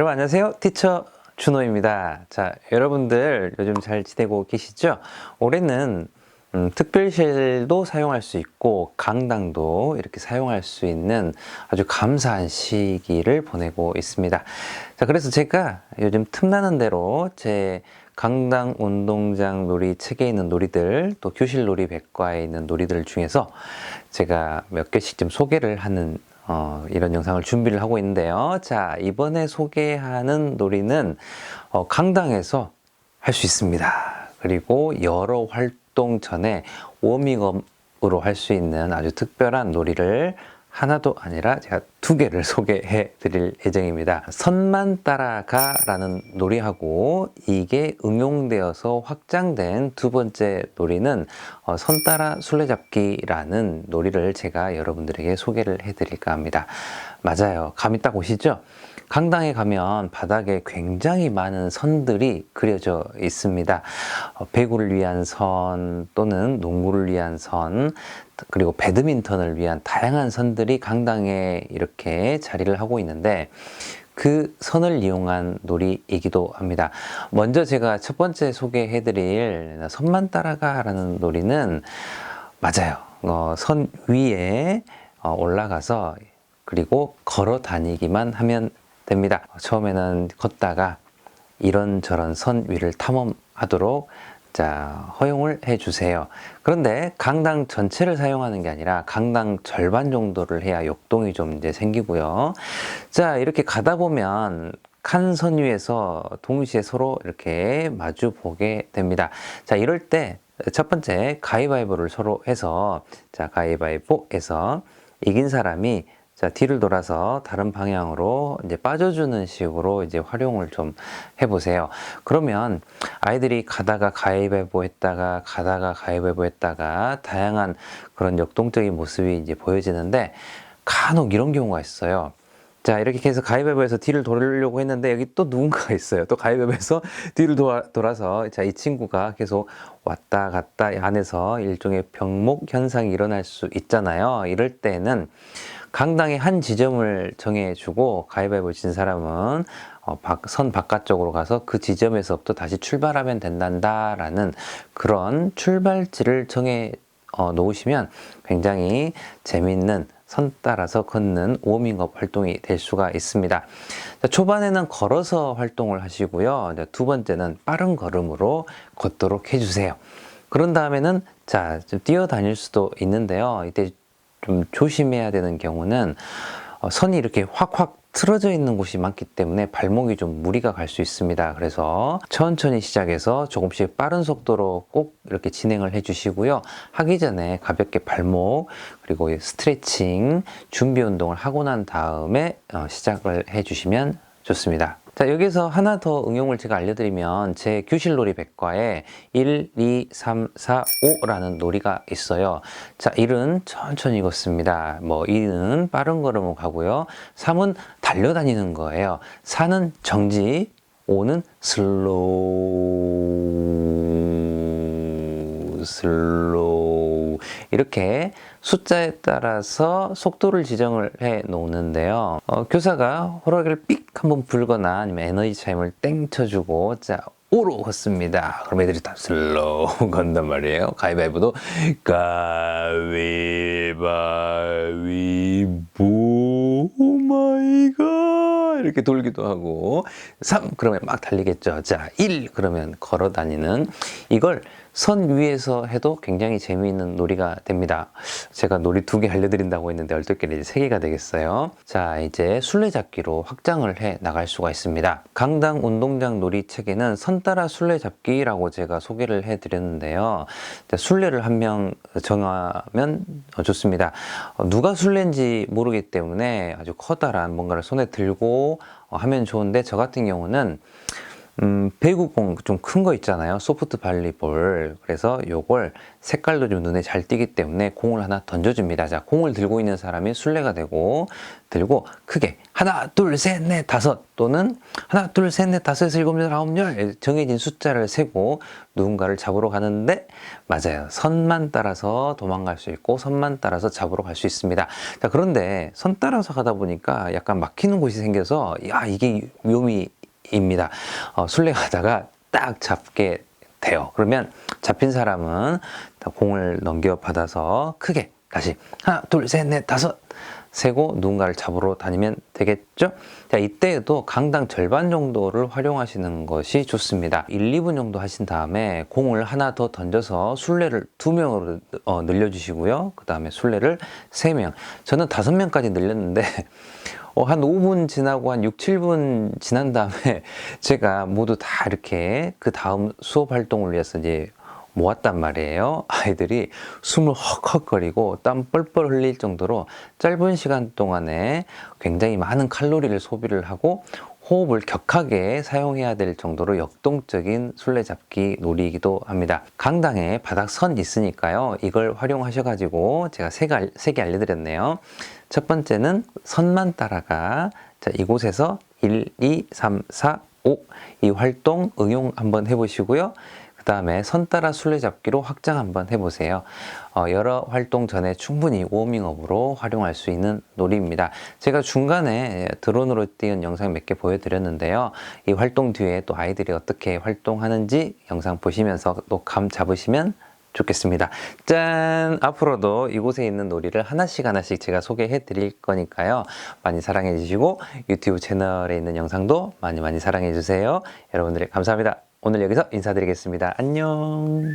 여러분 안녕하세요. 티처 준호입니다. 자, 여러분들 요즘 잘 지내고 계시죠? 올해는 음, 특별실도 사용할 수 있고 강당도 이렇게 사용할 수 있는 아주 감사한 시기를 보내고 있습니다. 자, 그래서 제가 요즘 틈나는 대로 제 강당 운동장 놀이 책에 있는 놀이들 또 교실 놀이 백과에 있는 놀이들 중에서 제가 몇 개씩 좀 소개를 하는 어, 이런 영상을 준비를 하고 있는데요. 자, 이번에 소개하는 놀이는 어, 강당에서 할 수 있습니다. 그리고 여러 활동 전에 워밍업으로 할 수 있는 아주 특별한 놀이를 하나도 아니라 제가 두 개를 소개해 드릴 예정입니다. 선만 따라가 라는 놀이하고 이게 응용되어서 확장된 두 번째 놀이는 어, 선 따라 술래잡기라는 놀이를 제가 여러분들에게 소개를 해 드릴까 합니다. 맞아요. 감이 딱 오시죠? 강당에 가면 바닥에 굉장히 많은 선들이 그려져 있습니다. 어, 배구를 위한 선 또는 농구를 위한 선 그리고 배드민턴을 위한 다양한 선들이 강당에 이렇게 자리를 하고 있는데 그 선을 이용한 놀이이기도 합니다. 먼저 제가 첫 번째 소개해드릴 선만 따라가라는 놀이는 맞아요. 어, 선 위에 어, 올라가서 그리고 걸어 다니기만 하면 됩니다. 처음에는 걷다가 이런저런 선 위를 탐험하도록 자, 허용을 해 주세요. 그런데 강당 전체를 사용하는 게 아니라 강당 절반 정도를 해야 역동이 좀 이제 생기고요. 자, 이렇게 가다 보면 칸선 위에서 동시에 서로 이렇게 마주 보게 됩니다. 자, 이럴 때 첫 번째 가위바위보를 서로 해서 자, 가위바위보에서 이긴 사람이 자, 뒤를 돌아서 다른 방향으로 이제 빠져주는 식으로 이제 활용을 좀 해보세요. 그러면 아이들이 가다가 가위바위보 했다가 가다가 가위바위보 했다가 다양한 그런 역동적인 모습이 이제 보여지는데 간혹 이런 경우가 있어요. 자, 이렇게 해서 가위바위보에서 뒤를 돌리려고 했는데 여기 또 누군가가 있어요. 또 가위바위보에서 뒤를 돌아, 돌아서 자, 이 친구가 계속 왔다 갔다 안에서 일종의 병목 현상이 일어날 수 있잖아요. 이럴 때는 강당의 한 지점을 정해주고 가위바위보 진 사람은 어, 박, 선 바깥쪽으로 가서 그 지점에서부터 다시 출발하면 된단다라는 그런 출발지를 정해 어, 놓으시면 굉장히 재밌는 선 따라서 걷는 워밍업 활동이 될 수가 있습니다. 자, 초반에는 걸어서 활동을 하시고요. 두 번째는 빠른 걸음으로 걷도록 해주세요. 그런 다음에는 자, 좀 뛰어다닐 수도 있는데요. 이때 좀 조심해야 되는 경우는 어, 선이 이렇게 확확 틀어져 있는 곳이 많기 때문에 발목이 좀 무리가 갈 수 있습니다. 그래서 천천히 시작해서 조금씩 빠른 속도로 꼭 이렇게 진행을 해 주시고요. 하기 전에 가볍게 발목 그리고 스트레칭 준비 운동을 하고 난 다음에 어, 시작을 해 주시면 좋습니다. 자, 여기서 하나 더 응용을 제가 알려드리면 제 교실놀이 백과에 1, 2, 3, 4, 5라는 놀이가 있어요. 자, 1은 천천히 걷습니다. 뭐 2는 빠른 걸음을 가고요. 3은 달려다니는 거예요. 4는 정지, 5는 슬로우, 슬로우. 이렇게 숫자에 따라서 속도를 지정을 해 놓는데요. 어, 교사가 호라기를 삑 한번 불거나 아니면 에너지 차임을 땡 쳐주고 자 5로 걷습니다. 그럼 애들이 다 슬로우 건단 말이에요. 가위바위보도 가위바위보 오마이갓 이렇게 돌기도 하고 3 그러면 막 달리겠죠. 자 1 그러면 걸어 다니는 이걸 선 위에서 해도 굉장히 재미있는 놀이가 됩니다. 제가 놀이 두 개 알려드린다고 했는데 얼떨결에 이제 세 개가 되겠어요. 자, 이제 술래잡기로 확장을 해 나갈 수가 있습니다. 강당 운동장 놀이 책에는 선 따라 술래잡기라고 제가 소개를 해 드렸는데요. 술래를 한 명 정하면 좋습니다. 어, 누가 술래인지 모르기 때문에 아주 커다란 뭔가를 손에 들고 어, 하면 좋은데 저 같은 경우는 음, 배구공 좀 큰 거 있잖아요. 소프트 발리볼. 그래서 요걸 색깔도 좀 눈에 잘 띄기 때문에 공을 하나 던져줍니다. 자, 공을 들고 있는 사람이 술래가 되고 들고 크게 하나, 둘, 셋, 넷, 다섯 또는 하나, 둘, 셋, 넷, 다섯, 일곱, 여덟, 아홉, 열 정해진 숫자를 세고 누군가를 잡으러 가는데 맞아요. 선만 따라서 도망갈 수 있고 선만 따라서 잡으러 갈 수 있습니다. 자, 그런데 선 따라서 가다 보니까 약간 막히는 곳이 생겨서 야, 이게 위험이 입니다. 어, 술래 가다가 딱 잡게 돼요. 그러면 잡힌 사람은 다 공을 넘겨 받아서 크게 다시 하나, 둘, 셋, 넷, 다섯 세고 누군가를 잡으러 다니면 되겠죠? 자, 이때에도 강당 절반 정도를 활용하시는 것이 좋습니다. 1, 2분 정도 하신 다음에 공을 하나 더 던져서 술래를 두 명으로 어, 늘려주시고요. 그 다음에 술래를 세 명. 저는 다섯 명까지 늘렸는데 어, 한 5분 지나고 한 6, 7분 지난 다음에 제가 모두 다 이렇게 그 다음 수업 활동을 위해서 이제 모았단 말이에요. 아이들이 숨을 헉헉거리고 땀 뻘뻘 흘릴 정도로 짧은 시간 동안에 굉장히 많은 칼로리를 소비를 하고 호흡을 격하게 사용해야 될 정도로 역동적인 술래잡기 놀이이기도 합니다. 강당에 바닥선 있으니까요. 이걸 활용하셔가지고 제가 세, 가, 세개 알려드렸네요. 첫 번째는 선만 따라가. 자, 이곳에서 1, 2, 3, 4, 5. 이 활동 응용 한번 해보시고요. 그 다음에 선 따라 술래잡기로 확장 한번 해보세요. 어, 여러 활동 전에 충분히 워밍업으로 활용할 수 있는 놀이입니다. 제가 중간에 드론으로 띄운 영상 몇 개 보여드렸는데요. 이 활동 뒤에 또 아이들이 어떻게 활동하는지 영상 보시면서 또 감 잡으시면 좋겠습니다. 짠! 앞으로도 이곳에 있는 놀이를 하나씩 하나씩 제가 소개해 드릴 거니까요. 많이 사랑해 주시고 유튜브 채널에 있는 영상도 많이 많이 사랑해 주세요. 여러분들 감사합니다. 오늘 여기서 인사드리겠습니다. 안녕!